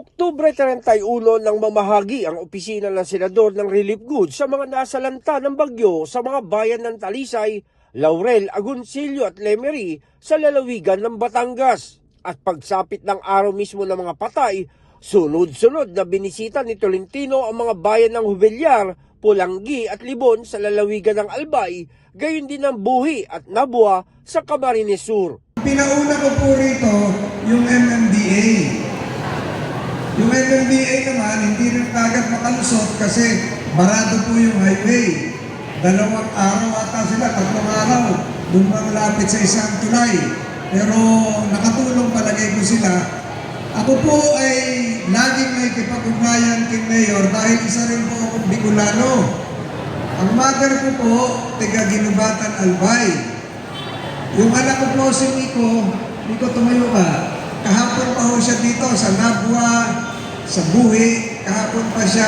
Oktubre 31 nang mamahagi ang opisina ng senador ng relief goods sa mga nasalanta ng bagyo sa mga bayan ng Talisay, Laurel, Agoncillo at Lemery sa lalawigan ng Batangas. At pagsapit ng araw mismo ng mga patay, sunod-sunod na binisita ni Tolentino ang mga bayan ng Hubelyar, Pulanggi at Libon sa lalawigan ng Albay, gayon din ang Buhi at Nabua sa Camarines Sur. Pinauna ko po rito yung MMDA. Yung MMDA naman, hindi rin kagad makalusot kasi barado po yung highway. Dalawang araw ata sila, tatlong araw, lumapit sa isang tulay. Pero nakatulong palagay ko sila. Ako po ay laging may kipag-ugnayan kay Mayor dahil isa rin po akong Bicolano. Ang mother ko po, taga Ginubatan Albay. Yung anak ko po si Nico, Nico tumayo ka. Kahapon pa ho siya dito sa Nabwa, sa Buhi. Kahapon pa siya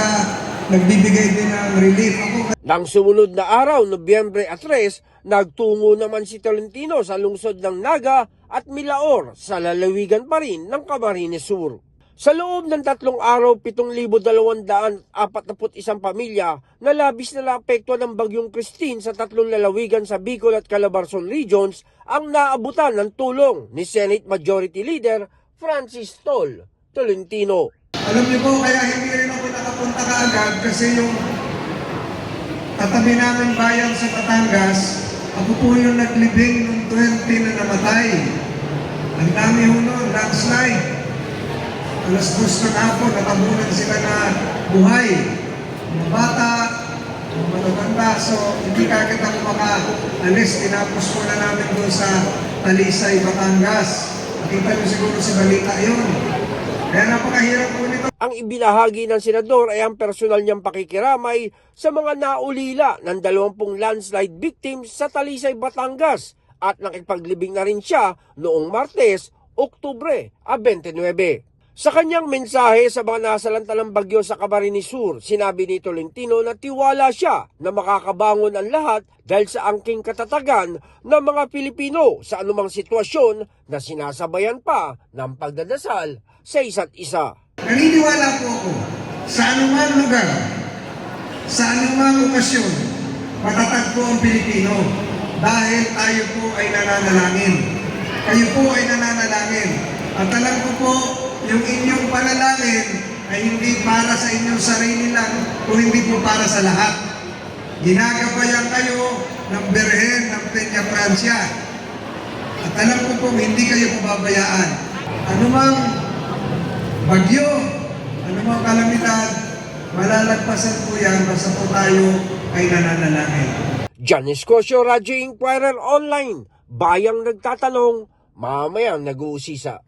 nagbibigay din ng relief. Ako Nang sumunod na araw, Nobyembre 3, nagtungo naman si Tolentino sa lungsod ng Naga at Milaor sa lalawigan pa rin ng Camarines Sur. Sa loob ng tatlong araw, 7,241 pamilya na labis na naapekto ng bagyong Christine sa tatlong lalawigan sa Bicol at Calabarzon regions ang naabutan ng tulong ni Senate Majority Leader Francis Tol Tolentino. Alam niyo po, kaya hindi rin ako nakapunta kaagad kasi yung katabi namin bayan sa Batangas, ako po yung naglibing nung 20 na namatay. Ang dami ho noon, landslide. Alas dos ng hapon, natabunan sila na buhay. Mga bata, mga mataganda. So, hindi kagad ako makaalis. Tinapos ko na namin doon sa Talisay, Batangas. Nakita niyo siguro si balita yun. Kaya napakahirap po. Ang ibinahagi ng senador ay ang personal niyang pakikiramay sa mga naulila ng 20 landslide victims sa Talisay, Batangas at nakipaglibing na rin siya noong Martes, Oktubre a 29. Sa kanyang mensahe sa mga nasalanta ng bagyo sa Camarines Sur, sinabi ni Tolentino na tiwala siya na makakabangon ang lahat dahil sa angking katatagan ng mga Pilipino sa anumang sitwasyon na sinasabayan pa ng pagdadasal sa isa't isa. Naniniwala po ako sa anumang lugar, sa anumang okasyon, matatag po ang Pilipino dahil tayo po ay nananalangin. Kayo po ay nananalangin. At alam ko po, yung inyong panalangin ay hindi para sa inyong sarili lang, kung hindi po para sa lahat. Ginagabayan kayo ng Berhen ng Peña Francia. At alam ko po, hindi kayo pababayaan. Anumang bagyo, anumang kalamidad, malalagpasan po yan basta po tayo ay nananalangin. John Escosio, Radyo Inquirer Online. Bayang nagtatanong, mamayang nag-uusisa.